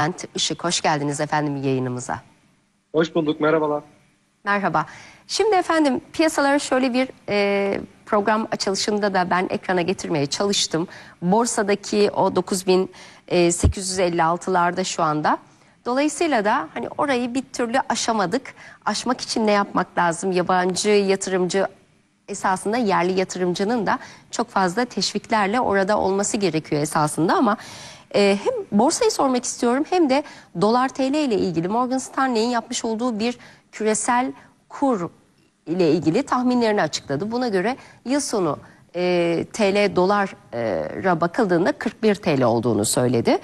Bülent Işık, hoş geldiniz efendim yayınımıza. Hoş bulduk, merhabalar. Merhaba. Şimdi efendim piyasalara şöyle bir e, program açılışında da ben ekrana getirmeye çalıştım. Borsadaki o 9856'larda şu anda. Dolayısıyla da hani orayı bir türlü aşamadık. Aşmak için ne yapmak lazım? Yabancı yatırımcı esasında yerli yatırımcının da çok fazla teşviklerle orada olması gerekiyor esasında ama e, hem borsayı sormak istiyorum hem de dolar TL ile ilgili Morgan Stanley'in yapmış olduğu bir küresel kur ile ilgili tahminlerini açıkladı. Buna göre yıl sonu e, TL dolara bakıldığında 41 TL olduğunu söyledi.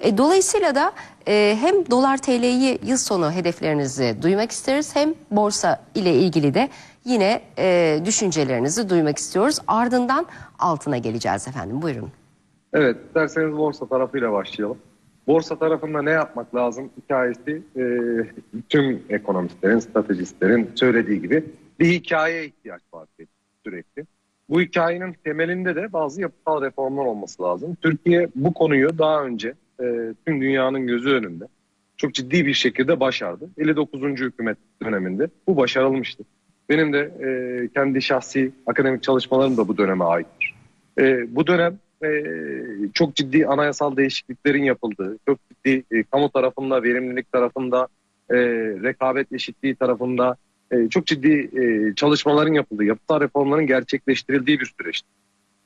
E, dolayısıyla da e, hem dolar TL'yi yıl sonu hedeflerinizi duymak isteriz hem borsa ile ilgili de yine e, düşüncelerinizi duymak istiyoruz. Ardından altına geleceğiz efendim. Buyurun. Evet, isterseniz borsa tarafıyla başlayalım. Borsa tarafında ne yapmak lazım hikayesi e, tüm ekonomistlerin, stratejistlerin söylediği gibi bir hikayeye ihtiyaç var sürekli. Bu hikayenin temelinde de bazı yapısal reformlar olması lazım. Türkiye bu konuyu daha önce e, tüm dünyanın gözü önünde çok ciddi bir şekilde başardı. 59. hükümet döneminde bu başarılmıştı. Benim de e, kendi şahsi akademik çalışmalarım da bu döneme aittir. E, bu dönem e, çok ciddi anayasal değişikliklerin yapıldığı, çok ciddi e, kamu tarafında, verimlilik tarafında, e, rekabet eşitliği tarafında e, çok ciddi e, çalışmaların yapıldığı, yapısal reformların gerçekleştirildiği bir süreçti.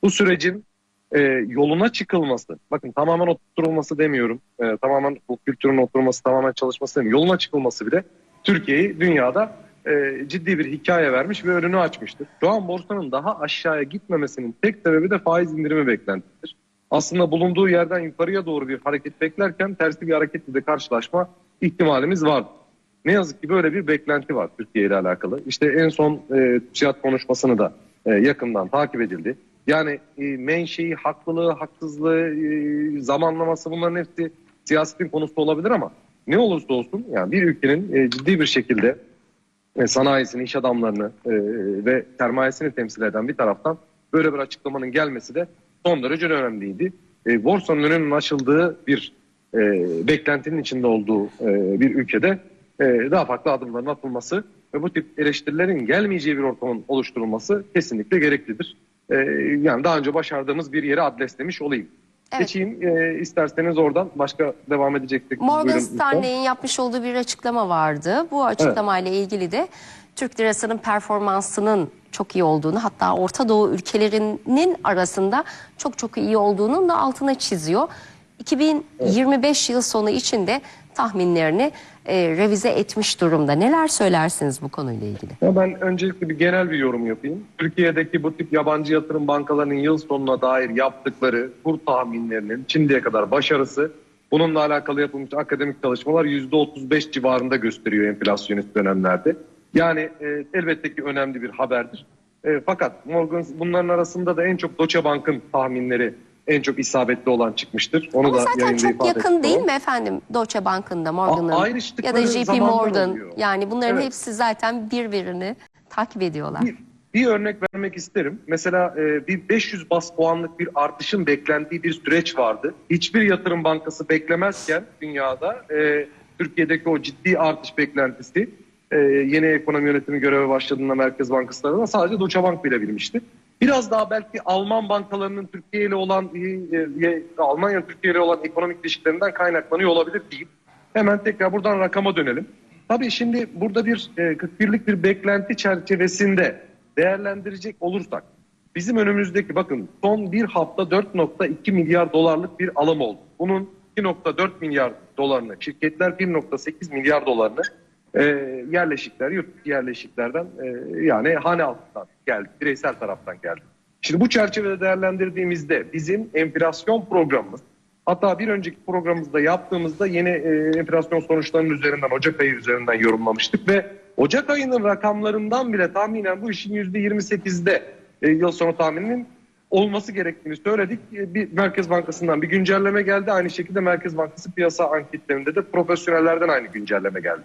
Bu sürecin e, yoluna çıkılması, bakın tamamen oturulması demiyorum, e, tamamen bu kültürün oturması, tamamen çalışması demiyorum, yoluna çıkılması bile Türkiye'yi dünyada e, ciddi bir hikaye vermiş ve önünü açmıştır. Şu an borsanın daha aşağıya gitmemesinin tek sebebi de faiz indirimi beklentisidir. Aslında bulunduğu yerden yukarıya doğru bir hareket beklerken tersi bir hareketle de karşılaşma ihtimalimiz var. Ne yazık ki böyle bir beklenti var Türkiye ile alakalı. İşte en son e, TÜSİAD konuşmasını da e, yakından takip edildi. Yani e, menşei, haklılığı, haksızlığı, e, zamanlaması bunların hepsi siyasetin konusu olabilir ama ne olursa olsun yani bir ülkenin e, ciddi bir şekilde sanayisini, iş adamlarını e, ve sermayesini temsil eden bir taraftan böyle bir açıklamanın gelmesi de son derece önemliydi. E, borsanın önünün açıldığı bir e, beklentinin içinde olduğu e, bir ülkede e, daha farklı adımların atılması ve bu tip eleştirilerin gelmeyeceği bir ortamın oluşturulması kesinlikle gereklidir. E, yani daha önce başardığımız bir yere adreslemiş olayım. Evet. Geçeyim e, isterseniz oradan başka devam edecektik. Morgan. Stanley'in yapmış olduğu bir açıklama vardı. Bu açıklamayla ilgili de Türk lirasının performansının çok iyi olduğunu hatta Orta Doğu ülkelerinin arasında çok çok iyi olduğunun da altına çiziyor. 2025 yıl sonu içinde tahminlerini e, revize etmiş durumda. Neler söylersiniz bu konuyla ilgili? Ya ben öncelikle bir genel bir yorum yapayım. Türkiye'deki bu tip yabancı yatırım bankalarının yıl sonuna dair yaptıkları kur tahminlerinin şimdiye kadar başarısı bununla alakalı yapılmış akademik çalışmalar %35 civarında gösteriyor enflasyonist dönemlerde. Yani e, elbette ki önemli bir haberdir. E, fakat Morgan bunların arasında da en çok Deutsche Bank'ın tahminleri en çok isabetli olan çıkmıştır. Onu Ama da zaten çok yakın ettim değil mi efendim Deutsche Bank'ın da Morgan'ın ya da JP Morgan oluyor. yani bunların Evet. hepsi zaten birbirini takip ediyorlar. Bir, bir örnek vermek isterim. Mesela e, bir 500 bas puanlık bir artışın beklendiği bir süreç vardı. Hiçbir yatırım bankası beklemezken dünyada e, Türkiye'deki o ciddi artış beklentisi e, yeni ekonomi yönetimi göreve başladığında Merkez Bankası tarafından sadece Deutsche Bank bilebilmişti. Biraz daha belki Alman bankalarının Türkiye ile olan e, e, Almanya Türkiye ile olan ekonomik ilişkilerinden kaynaklanıyor olabilir değil. Hemen tekrar buradan rakama dönelim. Tabii şimdi burada bir e, 41'lik bir beklenti çerçevesinde değerlendirecek olursak bizim önümüzdeki bakın son bir hafta 4.2 milyar dolarlık bir alım oldu. Bunun 2.4 milyar dolarını şirketler 1.8 milyar dolarını e, yerleşikler, yurt yerleşiklerden e, yani hane altından geldi, bireysel taraftan geldi. Şimdi bu çerçevede değerlendirdiğimizde bizim enflasyon programımız Hatta bir önceki programımızda yaptığımızda yeni e, enflasyon sonuçlarının üzerinden Ocak ayı üzerinden yorumlamıştık ve Ocak ayının rakamlarından bile tahminen bu işin %28'de e, yıl sonu tahmininin olması gerektiğini söyledik. E, bir Merkez Bankası'ndan bir güncelleme geldi. Aynı şekilde Merkez Bankası piyasa anketlerinde de profesyonellerden aynı güncelleme geldi.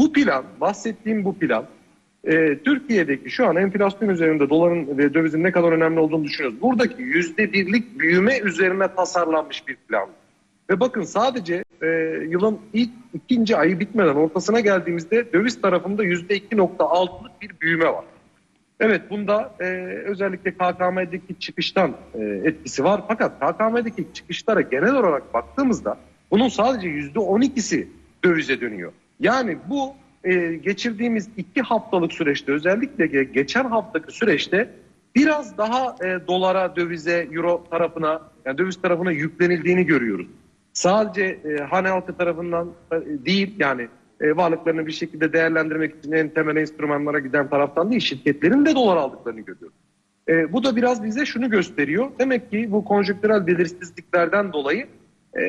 Bu plan, bahsettiğim bu plan e, Türkiye'deki şu an enflasyon üzerinde doların ve dövizin ne kadar önemli olduğunu düşünüyoruz. Buradaki yüzde birlik büyüme üzerine tasarlanmış bir plan. Ve bakın sadece e, yılın ilk ikinci ayı bitmeden ortasına geldiğimizde döviz tarafında %2.6'lık bir büyüme var. Evet bunda e, özellikle KKM'deki çıkıştan e, etkisi var. Fakat KKM'deki çıkışlara genel olarak baktığımızda bunun sadece %12'si dövize dönüyor. Yani bu e, geçirdiğimiz iki haftalık süreçte özellikle ge- geçen haftaki süreçte biraz daha e, dolara, dövize, euro tarafına yani döviz tarafına yüklenildiğini görüyoruz. Sadece e, hane halkı tarafından e, değil yani e, varlıklarını bir şekilde değerlendirmek için en temel enstrümanlara giden taraftan değil şirketlerin de dolar aldıklarını görüyoruz. E, bu da biraz bize şunu gösteriyor. Demek ki bu konjonktürel belirsizliklerden dolayı e,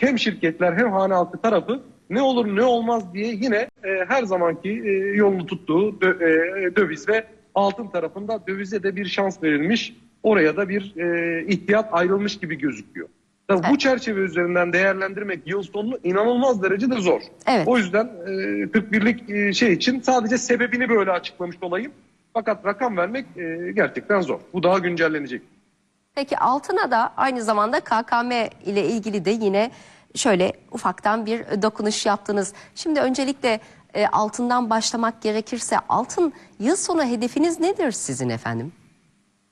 hem şirketler hem hane halkı tarafı ne olur ne olmaz diye yine e, her zamanki e, yolunu tuttuğu dö- e, döviz ve altın tarafında dövize de bir şans verilmiş. Oraya da bir e, ihtiyat ayrılmış gibi gözüküyor. Tabii Bu Evet. çerçeve üzerinden değerlendirmek yıl sonunu inanılmaz derecede zor. Evet. O yüzden e, 41'lik e, şey için sadece sebebini böyle açıklamış olayım. Fakat rakam vermek e, gerçekten zor. Bu daha güncellenecek. Peki altına da aynı zamanda KKM ile ilgili de yine şöyle ufaktan bir dokunuş yaptınız. Şimdi öncelikle e, altından başlamak gerekirse altın yıl sonu hedefiniz nedir sizin efendim?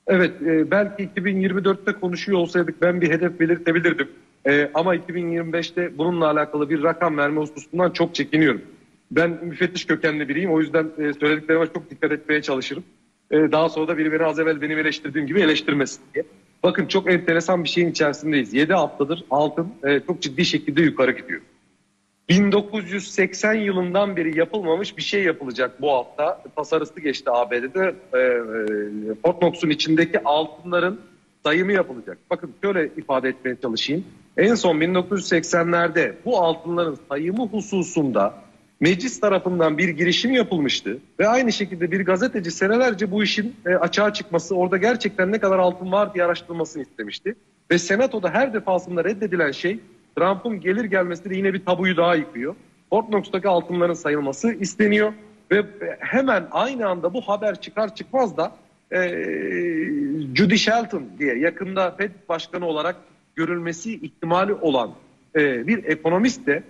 Evet e, belki 2024'te konuşuyor olsaydık ben bir hedef belirtebilirdim. E, ama 2025'te bununla alakalı bir rakam verme hususundan çok çekiniyorum. Ben müfettiş kökenli biriyim o yüzden e, söylediklerime çok dikkat etmeye çalışırım. E, daha sonra da biri beni az evvel benim eleştirdiğim gibi eleştirmesin diye. Bakın çok enteresan bir şeyin içerisindeyiz. 7 haftadır altın e, çok ciddi şekilde yukarı gidiyor. 1980 yılından beri yapılmamış bir şey yapılacak bu hafta. Tasarısı geçti ABD'de. E, e, Fort Knox'un içindeki altınların sayımı yapılacak. Bakın şöyle ifade etmeye çalışayım. En son 1980'lerde bu altınların sayımı hususunda meclis tarafından bir girişim yapılmıştı. Ve aynı şekilde bir gazeteci senelerce bu işin e, açığa çıkması, orada gerçekten ne kadar altın var diye araştırılmasını istemişti. Ve senatoda her defasında reddedilen şey Trump'ın gelir gelmesi de yine bir tabuyu daha yıkıyor. Fort Knox'taki altınların sayılması isteniyor ve hemen aynı anda bu haber çıkar çıkmaz da e, Judy Shelton diye yakında Fed başkanı olarak görülmesi ihtimali olan e, bir ekonomist de e,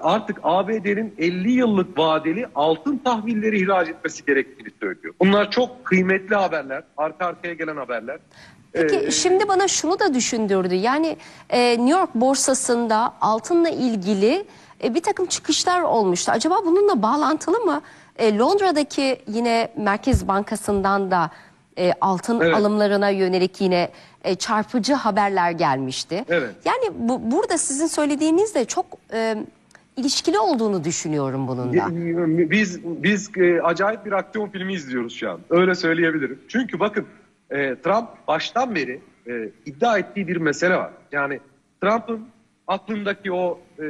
artık ABD'nin 50 yıllık vadeli altın tahvilleri ihraç etmesi gerektiğini söylüyor. Bunlar çok kıymetli haberler, arka arkaya gelen haberler. Peki E, şimdi bana şunu da düşündürdü. Yani e, New York borsasında altınla ilgili e, bir takım çıkışlar olmuştu. Acaba bununla bağlantılı mı? E, Londra'daki yine Merkez Bankası'ndan da e, altın Evet. alımlarına yönelik yine e, çarpıcı haberler gelmişti. Evet. Yani bu, burada sizin söylediğinizle çok e, ilişkili olduğunu düşünüyorum bunun da. Biz biz e, acayip bir aksiyon filmi izliyoruz şu an. Öyle söyleyebilirim. Çünkü bakın e, Trump baştan beri e, iddia ettiği bir mesele var. Yani Trump'ın aklındaki o e,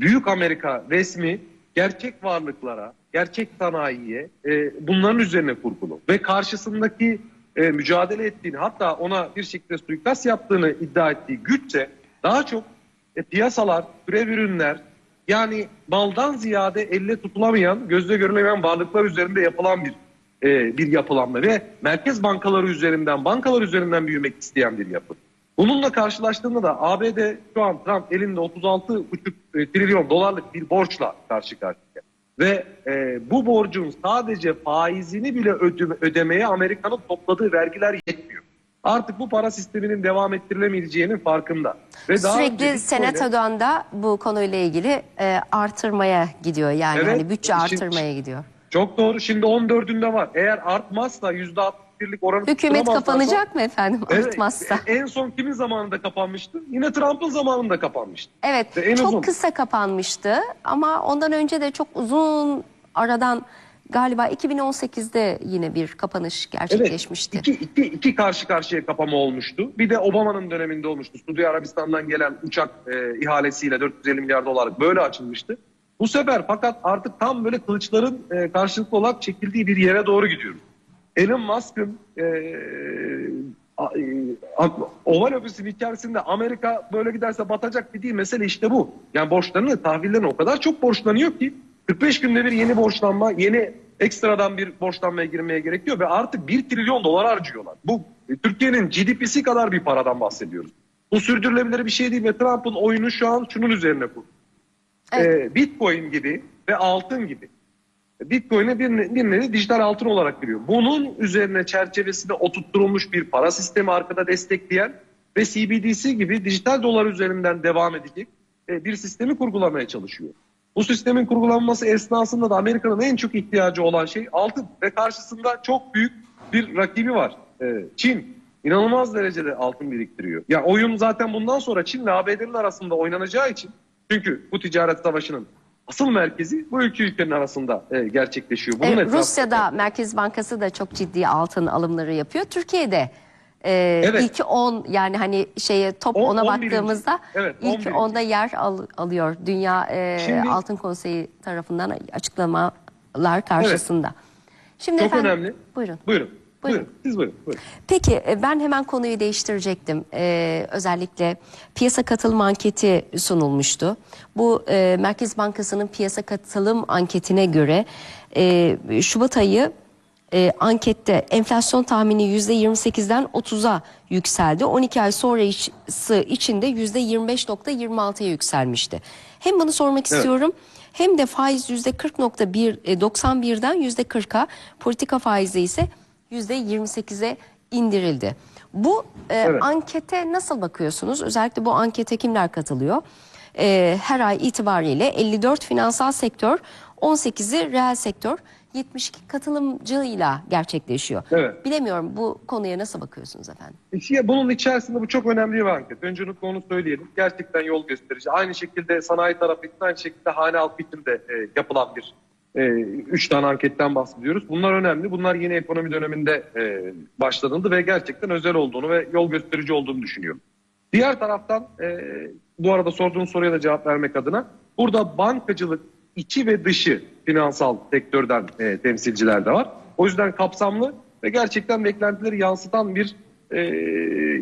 büyük Amerika resmi gerçek varlıklara, gerçek sanayiye e, bunların üzerine kurgulu. Ve karşısındaki e, mücadele ettiğini hatta ona bir şekilde suikast yaptığını iddia ettiği güçse daha çok e, piyasalar, türev ürünler yani maldan ziyade elle tutulamayan, gözle görülemeyen varlıklar üzerinde yapılan bir e, bir yapılanma ve merkez bankaları üzerinden, bankalar üzerinden büyümek isteyen bir yapı. Bununla karşılaştığında da ABD şu an Trump elinde 36,5 e, trilyon dolarlık bir borçla karşı karşıya. Ve e, bu borcun sadece faizini bile öde- ödemeye Amerika'nın topladığı vergiler yetmiyor. Artık bu para sisteminin devam ettirilemeyeceğinin farkında. Ve daha Sürekli senatodan da bu konuyla ilgili e, artırmaya gidiyor. Yani Evet, hani bütçe şimdi- artırmaya gidiyor. Çok doğru. Şimdi 14'ünde var. Eğer artmazsa %61'lik oranı Hükümet tutturamazlarsa- kapanacak mı efendim Evet, artmazsa? En son kimin zamanında kapanmıştı? Yine Trump'ın zamanında kapanmıştı. Evet Ve en çok uzun. kısa kapanmıştı ama ondan önce de çok uzun aradan galiba 2018'de yine bir kapanış gerçekleşmişti. iki, iki, iki karşı karşıya kapama olmuştu. Bir de Obama'nın döneminde olmuştu. Suudi Arabistan'dan gelen uçak e, ihalesiyle 450 milyar dolarlık böyle açılmıştı. Bu sefer fakat artık tam böyle kılıçların e, karşılıklı olarak çekildiği bir yere doğru gidiyoruz. Elon Musk'ın e, e, Oval Ofisi'nin içerisinde Amerika böyle giderse batacak dediği mesele işte bu. Yani borçlarını, tahvillerini o kadar çok borçlanıyor ki 45 günde bir yeni borçlanma, yeni ekstradan bir borçlanmaya girmeye gerekiyor ve artık 1 trilyon dolar harcıyorlar. Bu e, Türkiye'nin GDP'si kadar bir paradan bahsediyoruz. Bu sürdürülebilir bir şey değil ve Trump'ın oyunu şu an şunun üzerine kurulu. Evet. Ee, Bitcoin gibi ve altın gibi. Bitcoin'e bir, bir nevi dijital altın olarak giriyor. Bunun üzerine çerçevesinde oturtturulmuş bir para sistemi arkada destekleyen ve CBDC gibi dijital dolar üzerinden devam edecek e, bir sistemi kurgulamaya çalışıyor. Bu sistemin kurgulanması esnasında da Amerika'nın en çok ihtiyacı olan şey altın ve karşısında çok büyük bir rakibi var. Ee, Çin inanılmaz derecede altın biriktiriyor. Ya oyun zaten bundan sonra Çin ve ABD'nin arasında oynanacağı için çünkü bu ticaret savaşının asıl merkezi bu iki ülkenin arasında e, gerçekleşiyor. Bunun E, etrafında- Rusya'da Merkez Bankası da çok ciddi altın alımları yapıyor. Türkiye'de e, Evet. ilk 10 yani hani şeye top On- 10'a 11. baktığımızda Evet, ilk 11. 10'da yer al- alıyor. Dünya e, Şimdi- Altın Konseyi tarafından açıklamalar karşısında. Şimdi Çok efendim, önemli. Buyurun. Buyurun. Buyurun. Buyurun. Siz buyurun. buyurun. Peki e, ben hemen konuyu değiştirecektim. Ee, özellikle piyasa katılım anketi sunulmuştu. Bu e, Merkez Bankası'nın piyasa katılım anketine göre e, Şubat ayı e, ankette enflasyon tahmini %28'den 30'a yükseldi. 12 ay sonrası içinde %25.26'ya yükselmişti. Hem bunu sormak Evet. istiyorum hem de faiz %40.1 e, 91'den %40'a politika faizi ise %28'e indirildi. Bu e, Evet. ankete nasıl bakıyorsunuz? Özellikle bu ankete kimler katılıyor? E, her ay itibariyle 54 finansal sektör, 18'i reel sektör, 72 katılımcıyla gerçekleşiyor. Evet. Bilemiyorum bu konuya nasıl bakıyorsunuz efendim? İşte bunun içerisinde bu çok önemli bir anket. Öncelikle onu söyleyelim. Gerçekten yol gösterici. Aynı şekilde sanayi tarafı için aynı şekilde hane halkı için de e, yapılan bir e, üç tane anketten bahsediyoruz. Bunlar önemli. Bunlar yeni ekonomi döneminde e, başlanıldı ve gerçekten özel olduğunu ve yol gösterici olduğunu düşünüyorum. Diğer taraftan e, bu arada sorduğun soruya da cevap vermek adına burada bankacılık içi ve dışı finansal sektörden e, temsilciler de var. O yüzden kapsamlı ve gerçekten beklentileri yansıtan bir e,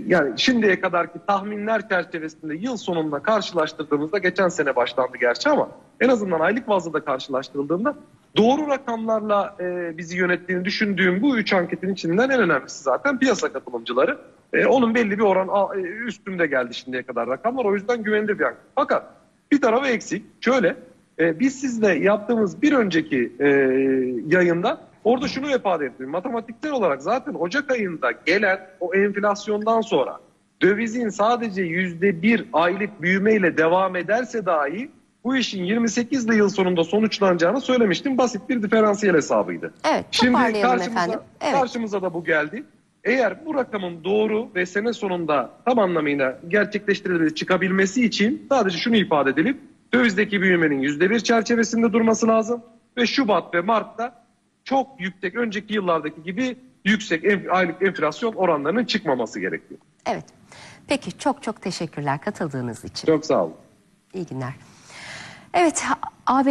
yani şimdiye kadarki tahminler çerçevesinde yıl sonunda karşılaştırdığımızda geçen sene başlandı gerçi ama en azından aylık bazda da karşılaştırıldığında doğru rakamlarla e, bizi yönettiğini düşündüğüm bu üç anketin içinden en önemlisi zaten piyasa katılımcıları. E, onun belli bir oran e, üstünde geldi şimdiye kadar rakamlar. O yüzden güvenilir bir anket. Fakat bir tarafı eksik. Şöyle biz sizle yaptığımız bir önceki e, yayında orada şunu ifade ettim. Matematiksel olarak zaten Ocak ayında gelen o enflasyondan sonra dövizin sadece yüzde bir aylık büyümeyle devam ederse dahi bu işin 28 yıl sonunda sonuçlanacağını söylemiştim. Basit bir diferansiyel hesabıydı. Evet, Şimdi karşımıza, efendim. Evet. karşımıza da bu geldi. Eğer bu rakamın doğru ve sene sonunda tam anlamıyla gerçekleştirilebilir çıkabilmesi için sadece şunu ifade edelim. Dövizdeki büyümenin yüzde bir çerçevesinde durması lazım. Ve Şubat ve Mart'ta çok yüksek önceki yıllardaki gibi yüksek enf- aylık enflasyon oranlarının çıkmaması gerekiyor. Evet. Peki çok çok teşekkürler katıldığınız için. Çok sağ olun. İyi günler. Evet ABD